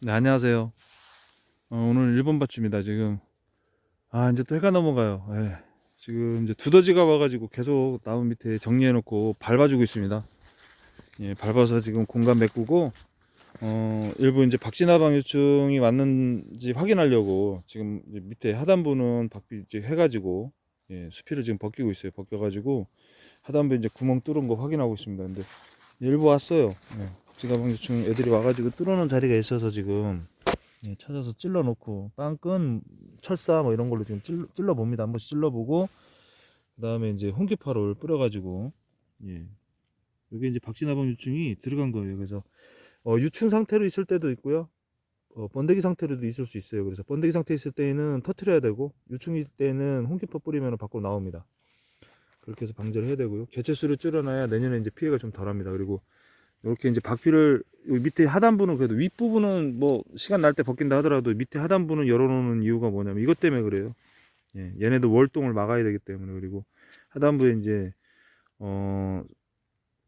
네, 안녕하세요. 어, 오늘 일본 밭입니다. 지금 아 이제 또 해가 넘어가요. 예. 지금 이제 두더지가 와가지고 계속 나무 밑에 정리해놓고 밟아주고 있습니다. 예, 밟아서 지금 공간 메꾸고 어, 일부 이제 박진화방 요충이 왔는지 확인하려고 지금 밑에 하단부는 박비 이제 해가지고 예, 수피를 지금 벗기고 있어요. 벗겨가지고 하단부 이제 구멍 뚫은 거 확인하고 있습니다. 근데 일부 왔어요. 예, 박진화방 요충 애들이 와가지고 뚫어놓은 자리가 있어서 지금 예, 찾아서 찔러 놓고 빵끈 철사 뭐 이런 걸로 지금 찔러, 찔러 봅니다. 한 번씩 찔러 보고 그 다음에 이제 홍기파를 뿌려 가지고 예. 여기 이제 박진화방 유충이 들어간 거예요. 그래서 어, 유충 상태로 있을 때도 있고요. 어, 번데기 상태로도 있을 수 있어요. 그래서 번데기 상태 있을 때는 터트려야 되고 유충일 때는 홍기파 뿌리면 밖으로 나옵니다. 그렇게 해서 방제를 해야 되고요. 개체수를 줄여놔야 내년에 이제 피해가 좀 덜합니다. 그리고 이렇게 이제 여기 밑에 하단부는 그래도 윗부분은 뭐 시간 날 때 벗긴다 하더라도 밑에 하단부는 열어놓는 이유가 뭐냐면 이것 때문에 그래요. 예, 얘네도 월동을 막아야 되기 때문에 그리고 하단부에 이제 어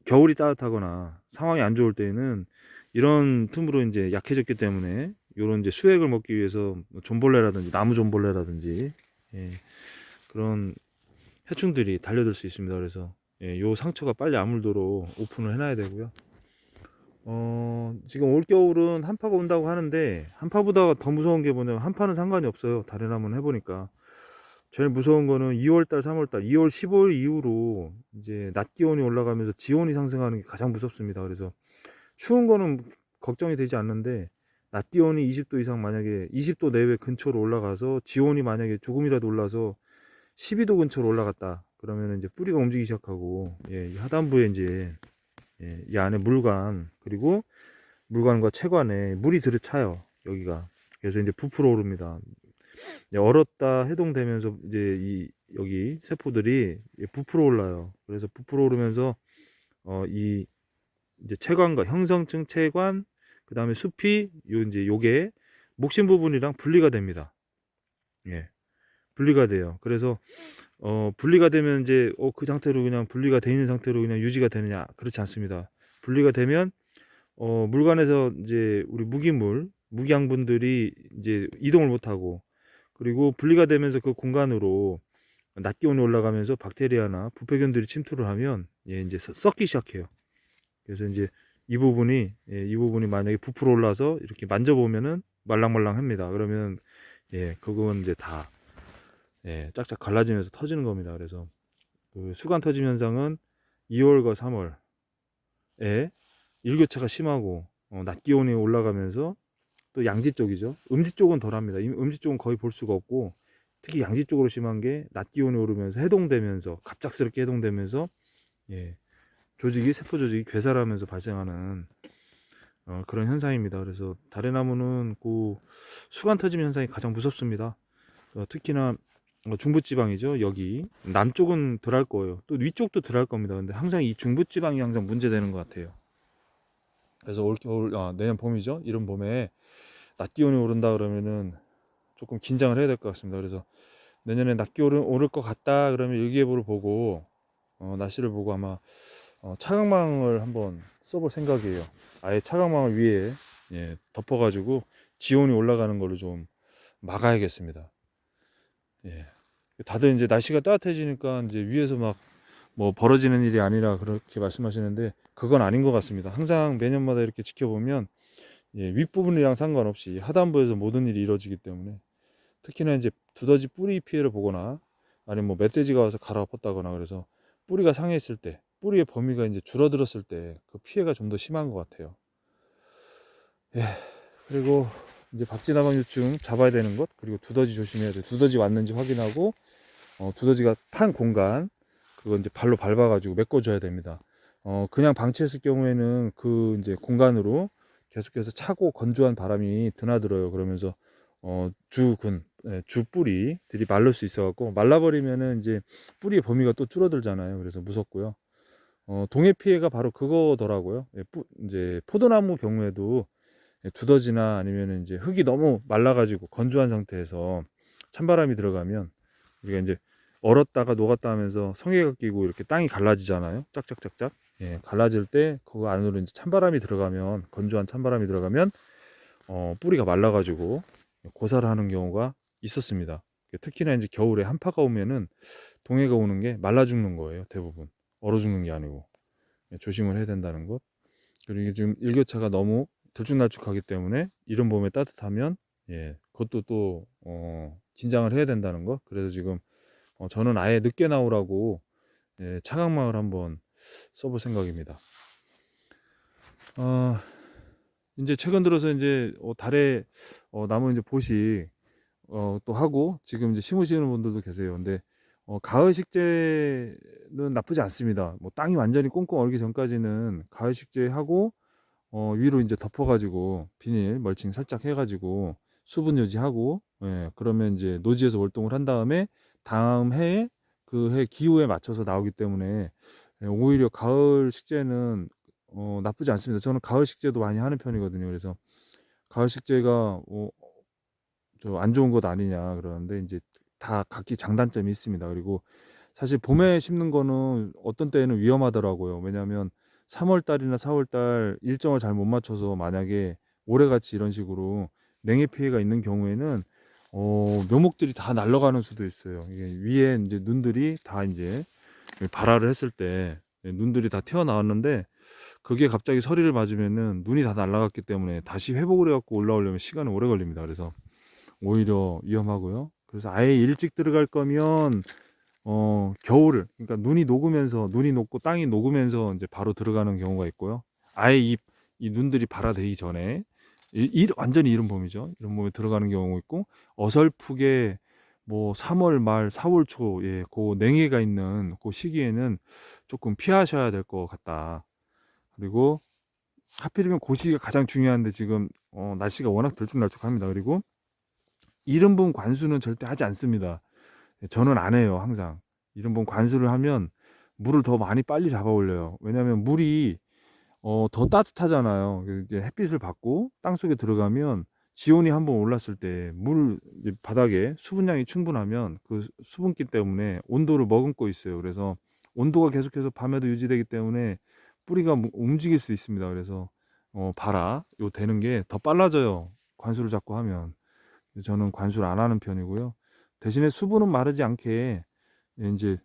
겨울이 따뜻하거나 상황이 안 좋을 때에는 이런 틈으로 이제 약해졌기 때문에 이런 이제 수액을 먹기 위해서 뭐 존벌레라든지 나무 존벌레라든지 예, 그런 해충들이 달려들 수 있습니다. 그래서 예, 요 상처가 빨리 아물도록 오픈을 해놔야 되고요. 어, 지금 올겨울은 한파가 온다고 하는데, 한파보다 더 무서운 게 뭐냐면, 한파는 상관이 없어요. 다른 한번 해보니까. 제일 무서운 거는 2월달, 3월달, 2월 15일 이후로 이제 낮 기온이 올라가면서 지온이 상승하는 게 가장 무섭습니다. 그래서 추운 거는 걱정이 되지 않는데, 낮 기온이 20도 이상 만약에 20도 내외 근처로 올라가서 지온이 만약에 조금이라도 올라서 12도 근처로 올라갔다. 그러면 이제 뿌리가 움직이기 시작하고, 예, 이 하단부에 이제 예, 이 안에 물관 그리고 물관과 채관에 물이 들이차요 여기가. 그래서 이제 부풀어 오릅니다. 예, 얼었다 해동되면서 이제 이 여기 세포들이 예, 부풀어 올라요. 그래서 부풀어 오르면서 어 이 이제 채관과 형성층 채관 그 다음에 숲이 요 이제 요게 목심 부분이랑 분리가 됩니다. 예 분리가 돼요. 그래서 어, 분리가 되면 이제 어, 그 상태로 그냥 분리가 돼 있는 상태로 그냥 유지가 되느냐 그렇지 않습니다. 분리가 되면 어, 물관에서 이제 우리 무기물 무기양분들이 이제 이동을 못하고 그리고 분리가 되면서 그 공간으로 낮 기온이 올라가면서 박테리아나 부패균들이 침투를 하면 예, 이제 썩- 썩기 시작해요. 그래서 이제 이 부분이 예, 이 부분이 만약에 부풀어 올라서 이렇게 만져보면은 말랑말랑합니다. 그러면 예, 그건 이제 다 예, 짝짝 갈라지면서 터지는 겁니다. 그래서 그 수간 터짐 현상은 2월과 3월에 일교차가 심하고 어, 낮 기온이 올라가면서 또 양지 쪽이죠. 음지 쪽은 덜합니다. 이 음지 쪽은 거의 볼 수가 없고 특히 양지 쪽으로 심한 게 낮 기온이 오르면서 해동되면서 갑작스럽게 해동되면서 예, 조직이 세포 조직이 괴살하면서 발생하는 어, 그런 현상입니다. 그래서 다래나무는 그 수간 터짐 현상이 가장 무섭습니다. 어, 특히나 어, 중부지방이죠. 여기 남쪽은 덜할 거예요. 또 위쪽도 덜할 겁니다. 근데 항상 이 중부지방이 항상 문제되는 것 같아요. 그래서 올 겨울 아, 내년 봄이죠. 이런 봄에 낮 기온이 오른다 그러면은 조금 긴장을 해야 될 것 같습니다. 그래서 내년에 낮 기온이 오를 것 같다 그러면 일기예보를 보고 어, 날씨를 보고 아마 어, 차광망을 한번 써볼 생각이에요. 아예 차광망을 위에 예, 덮어가지고 지온이 올라가는 걸로 좀 막아야겠습니다. 예. 다들 이제 날씨가 따뜻해지니까 이제 위에서 막 뭐 벌어지는 일이 아니라 그렇게 말씀하시는데 그건 아닌 것 같습니다. 항상 매년마다 이렇게 지켜보면 예, 윗부분이랑 상관없이 하단부에서 모든 일이 이루어지기 때문에 특히나 이제 두더지 뿌리 피해를 보거나 아니면 뭐 멧돼지가 와서 갈아엎었다거나 그래서 뿌리가 상했을 때 뿌리의 범위가 이제 줄어들었을 때 그 피해가 좀 더 심한 것 같아요. 예. 그리고 이제 박쥐나방 유충 잡아야 되는 것 그리고 두더지 조심해야 돼. 두더지 왔는지 확인하고 어, 두더지가 탄 공간 그거 이제 발로 밟아가지고 메꿔줘야 됩니다. 어, 그냥 방치했을 경우에는 그 이제 공간으로 계속해서 차고 건조한 바람이 드나들어요. 그러면서 어, 주근, 예, 주 뿌리 들이 마를 수 있어갖고 말라버리면은 이제 뿌리의 범위가 또 줄어들잖아요. 그래서 무섭고요. 어, 동해 피해가 바로 그거더라고요. 예, 뿌, 이제 포도나무 경우에도 예, 두더지나 아니면 이제 흙이 너무 말라가지고 건조한 상태에서 찬바람이 들어가면 우리가 이제 얼었다가 녹았다 하면서 성게가 끼고 이렇게 땅이 갈라지잖아요. 짝짝짝짝. 예, 갈라질 때 그 안으로 이제 찬바람이 들어가면 건조한 찬바람이 들어가면 어, 뿌리가 말라가지고 고사를 하는 경우가 있었습니다. 특히나 이제 겨울에 한파가 오면은 동해가 오는 게 말라 죽는 거예요. 대부분 얼어 죽는 게 아니고 예, 조심을 해야 된다는 것. 그리고 이게 지금 일교차가 너무 들쭉날쭉하기 때문에 이런 봄에 따뜻하면 예 그것도 또 어, 긴장을 해야 된다는 것. 그래서 지금 어, 저는 아예 늦게 나오라고 예, 차강막을 한번 써볼 생각입니다. 어, 이제 최근 들어서 이제 어, 달에 어, 남은 이제 보시 어, 또 하고 지금 이제 심으시는 분들도 계세요. 근데 어, 가을 식재는 나쁘지 않습니다. 뭐 땅이 완전히 꽁꽁 얼기 전까지는 가을 식재하고 어, 위로 이제 덮어가지고 비닐 멀칭 살짝 해가지고 수분 유지하고 예, 그러면 이제 노지에서 월동을 한 다음에 다음 해에 그 해 기후에 맞춰서 나오기 때문에 예, 오히려 가을 식재는 어, 나쁘지 않습니다. 저는 가을 식재도 많이 하는 편이거든요. 그래서 가을 식재가 어, 저안 좋은 것 아니냐 그러는데 이제 다 각기 장단점이 있습니다. 그리고 사실 봄에 심는 거는 어떤 때에는 위험하더라고요. 왜냐하면 3월 달이나 4월 달 일정을 잘 못 맞춰서 만약에 올해같이 이런 식으로 냉해 피해가 있는 경우에는 어, 묘목들이 다 날아가는 수도 있어요. 이게 위에 이제 눈들이 다 이제 발화를 했을 때 눈들이 다 튀어나왔는데 그게 갑자기 서리를 맞으면은 눈이 다 날아갔기 때문에 다시 회복을 해갖고 올라오려면 시간이 오래 걸립니다. 그래서 오히려 위험하고요. 그래서 아예 일찍 들어갈 거면 어 겨울을 그러니까 눈이 녹으면서 눈이 녹고 땅이 녹으면서 이제 바로 들어가는 경우가 있고요. 아예 이, 이 눈들이 발화되기 전에 이, 이, 완전히 이른 봄이죠. 이런 봄에 들어가는 경우가 있고 어설프게 뭐 3월 말 4월 초에 그 냉해가 있는 그 시기에는 조금 피하셔야 될 것 같다. 그리고 하필이면 그 시기가 가장 중요한데 지금 어, 날씨가 워낙 들쭉날쭉합니다. 그리고 이른 봄 관수는 절대 하지 않습니다. 저는 안 해요, 항상. 이른 봄 관수를 하면 물을 더 많이 빨리 잡아 올려요. 왜냐하면 물이 어, 더 따뜻하잖아요. 그 이제 햇빛을 받고 땅 속에 들어가면 지온이 한번 올랐을 때 물 바닥에 수분량이 충분하면 그 수분기 때문에 온도를 머금고 있어요. 그래서 온도가 계속해서 밤에도 유지되기 때문에 뿌리가 움직일 수 있습니다. 그래서 어, 봐라, 요 되는 게 더 빨라져요. 관수를 자꾸 하면. 저는 관수를 안 하는 편이고요. 대신에 수분은 마르지 않게 이제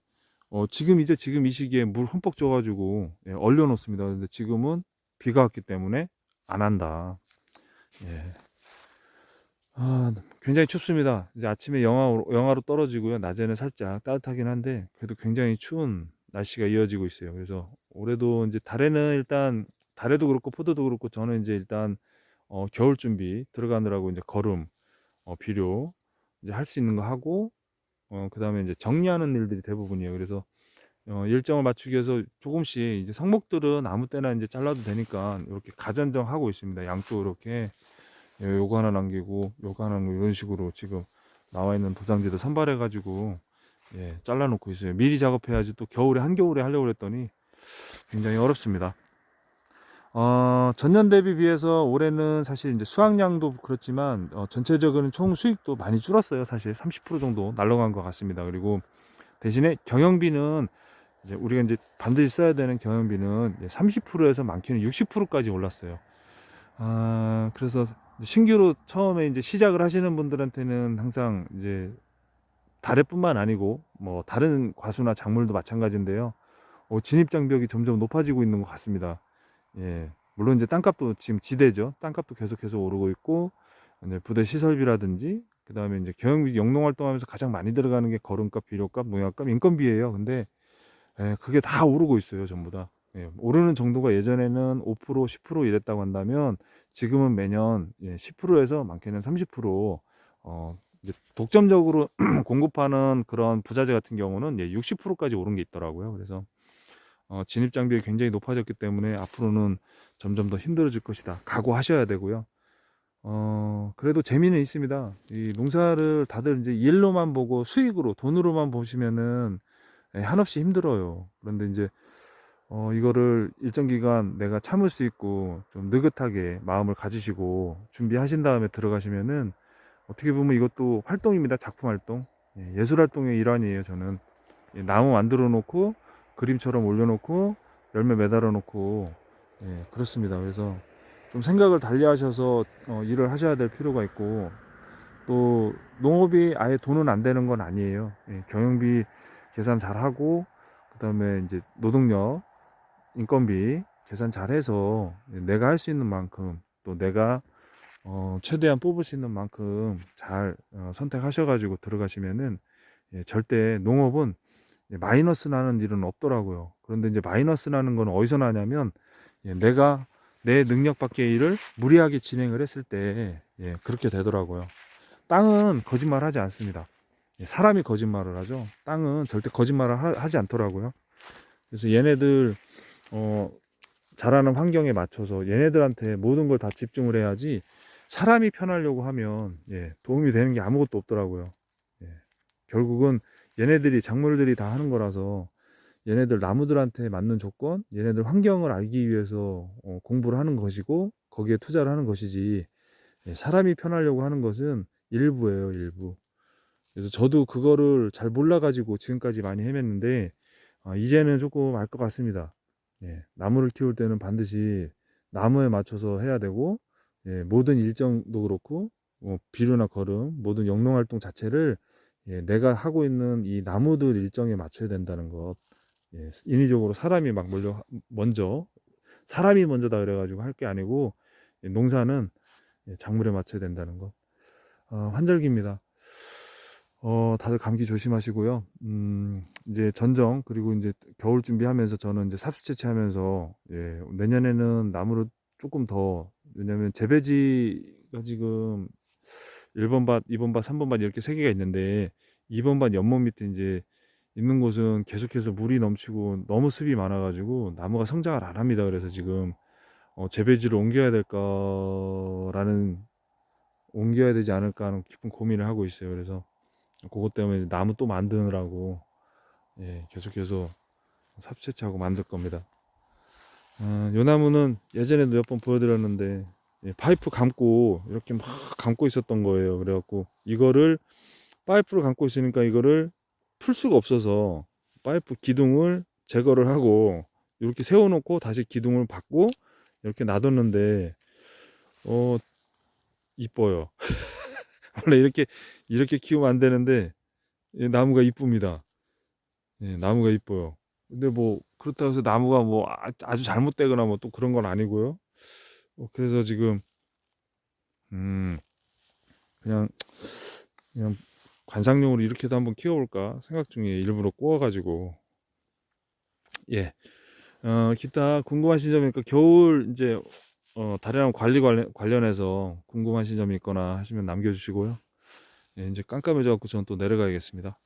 어 지금 이제 지금 이 시기에 물 흠뻑 줘가지고 예, 얼려 놓습니다. 근데 지금은 비가 왔기 때문에 안 한다. 예. 아, 굉장히 춥습니다. 이제 아침에 영하로, 영하로 떨어지고요. 낮에는 살짝 따뜻하긴 한데, 그래도 굉장히 추운 날씨가 이어지고 있어요. 그래서 올해도 이제 달에는 일단, 달에도 그렇고, 포도도 그렇고, 저는 이제 일단, 어, 겨울 준비 들어가느라고 이제 걸음, 어, 비료 이제 할 수 있는 거 하고 어, 그 다음에 이제 정리하는 일들이 대부분이에요. 그래서 어, 일정을 맞추기 위해서 조금씩 이제 성목들은 아무 때나 이제 잘라도 되니까 이렇게 가전정 하고 있습니다. 양쪽으로 이렇게 예, 요거 하나 남기고 요거 하나 남기고 이런 식으로 지금 나와 있는 도장지도 선발해 가지고 예, 잘라 놓고 있어요. 미리 작업해야지 또 겨울에 한겨울에 하려고 했더니 굉장히 어렵습니다. 어, 전년 대비 비해서 올해는 사실 이제 수확량도 그렇지만 어, 전체적인 총 수익도 많이 줄었어요. 사실 30% 정도 날라간 것 같습니다. 그리고 대신에 경영비는 이제 우리가 이제 반드시 써야 되는 경영비는 30%에서 많게는 60%까지 올랐어요. 아, 그래서 신규로 처음에 이제 시작을 하시는 분들한테는 항상 이제 다래뿐만 아니고 뭐 다른 과수나 작물도 마찬가지인데요. 어, 진입 장벽이 점점 높아지고 있는 것 같습니다. 예. 물론 이제 땅값도 지금 지대죠. 땅값도 계속 계속 오르고 있고 이제 부대 시설비라든지 그다음에 이제 경영비 영농 활동하면서 가장 많이 들어가는 게 거름값, 비료값, 농약값, 인건비예요. 근데 예, 그게 다 오르고 있어요, 전부 다. 예, 오르는 정도가 예전에는 5% 10% 이랬다고 한다면 지금은 매년 예, 10%에서 많게는 30% 어, 이제 독점적으로 공급하는 그런 부자재 같은 경우는 예, 60%까지 오른 게 있더라고요. 그래서 어, 진입 장벽이 굉장히 높아졌기 때문에 앞으로는 점점 더 힘들어질 것이다. 각오하셔야 되고요. 어, 그래도 재미는 있습니다. 이 농사를 다들 이제 일로만 보고 수익으로, 돈으로만 보시면은 예, 한없이 힘들어요. 그런데 이제 어, 이거를 일정 기간 내가 참을 수 있고 좀 느긋하게 마음을 가지시고 준비하신 다음에 들어가시면은 어떻게 보면 이것도 활동입니다. 작품 활동. 예, 예술 활동의 일환이에요. 저는 예, 나무 만들어 놓고 그림처럼 올려놓고 열매 매달아 놓고 예, 그렇습니다. 그래서 좀 생각을 달리 하셔서 어, 일을 하셔야 될 필요가 있고 또 농업이 아예 돈은 안 되는 건 아니에요. 예, 경영비 계산 잘 하고 그다음에 이제 노동력, 인건비 계산 잘 해서 내가 할 수 있는 만큼 또 내가 어, 최대한 뽑을 수 있는 만큼 잘 어, 선택하셔가지고 들어가시면은 예, 절대 농업은 예, 마이너스 나는 일은 없더라고요. 그런데 이제 마이너스 나는 건 어디서 나냐면 예, 내가 내 능력 밖의 일을 무리하게 진행을 했을 때 예, 그렇게 되더라고요. 땅은 거짓말하지 않습니다. 예, 사람이 거짓말을 하죠. 땅은 절대 거짓말을 하, 하지 않더라고요. 그래서 얘네들 어, 자라는 환경에 맞춰서 얘네들한테 모든 걸 다 집중을 해야지 사람이 편하려고 하면 예, 도움이 되는 게 아무것도 없더라고요. 예, 결국은 얘네들이 작물들이 다 하는 거라서 얘네들 나무들한테 맞는 조건, 얘네들 환경을 알기 위해서 어, 공부를 하는 것이고 거기에 투자를 하는 것이지 예, 사람이 편하려고 하는 것은 일부예요, 일부. 그래서 저도 그거를 잘 몰라가지고 지금까지 많이 헤맸는데 아, 이제는 조금 알 것 같습니다. 예, 나무를 키울 때는 반드시 나무에 맞춰서 해야 되고 예, 모든 일정도 그렇고 뭐 비료나 거름 모든 영농 활동 자체를 예, 내가 하고 있는 이 나무들 일정에 맞춰야 된다는 것 예, 인위적으로 사람이 막 몰려 먼저 사람이 먼저다 그래가지고 할 게 아니고 예, 농사는 예, 작물에 맞춰야 된다는 것 어, 환절기입니다. 어, 다들 감기 조심하시고요. 음, 이제 전정 그리고 이제 겨울 준비하면서 저는 이제 삽수 채취하면서 예, 내년에는 나무를 조금 더 왜냐면 재배지가 지금 1번 밭, 2번 밭, 3번 밭 이렇게 세 개가 있는데 2번 밭 연못 밑에 이제 있는 곳은 계속해서 물이 넘치고 너무 습이 많아가지고 나무가 성장을 안 합니다. 그래서 지금 어, 재배지를 옮겨야 될까라는 옮겨야 되지 않을까 하는 깊은 고민을 하고 있어요. 그래서 그것 때문에 나무 또 만드느라고 예, 계속해서 삽채취하고 만들 겁니다. 아, 요 나무는 예전에도 몇 번 보여드렸는데 예, 파이프 감고 이렇게 막 감고 있었던 거예요. 그래갖고 이거를 파이프를 감고 있으니까 이거를 풀 수가 없어서 파이프 기둥을 제거를 하고 이렇게 세워놓고 다시 기둥을 받고 이렇게 놔뒀는데 어 이뻐요. 원래 이렇게 이렇게 키우면 안 되는데 예, 나무가 이쁩니다. 예, 나무가 이뻐요. 근데 뭐 그렇다고 해서 나무가 뭐 아- 아주 잘못되거나 뭐 또 그런 건 아니고요. 어, 그래서 지금 음 그냥 그냥 관상용으로 이렇게도 한번 키워볼까 생각 중에 일부러 구워가지고 예. 어, 기타 궁금하신 점이 있까 겨울 이제 어, 다리랑 관리 관련, 관련 해서 궁금하신 점이 있거나 하시면 남겨주시고요. 예, 이제 깜깜해져갖고 저는 또 내려가야겠습니다.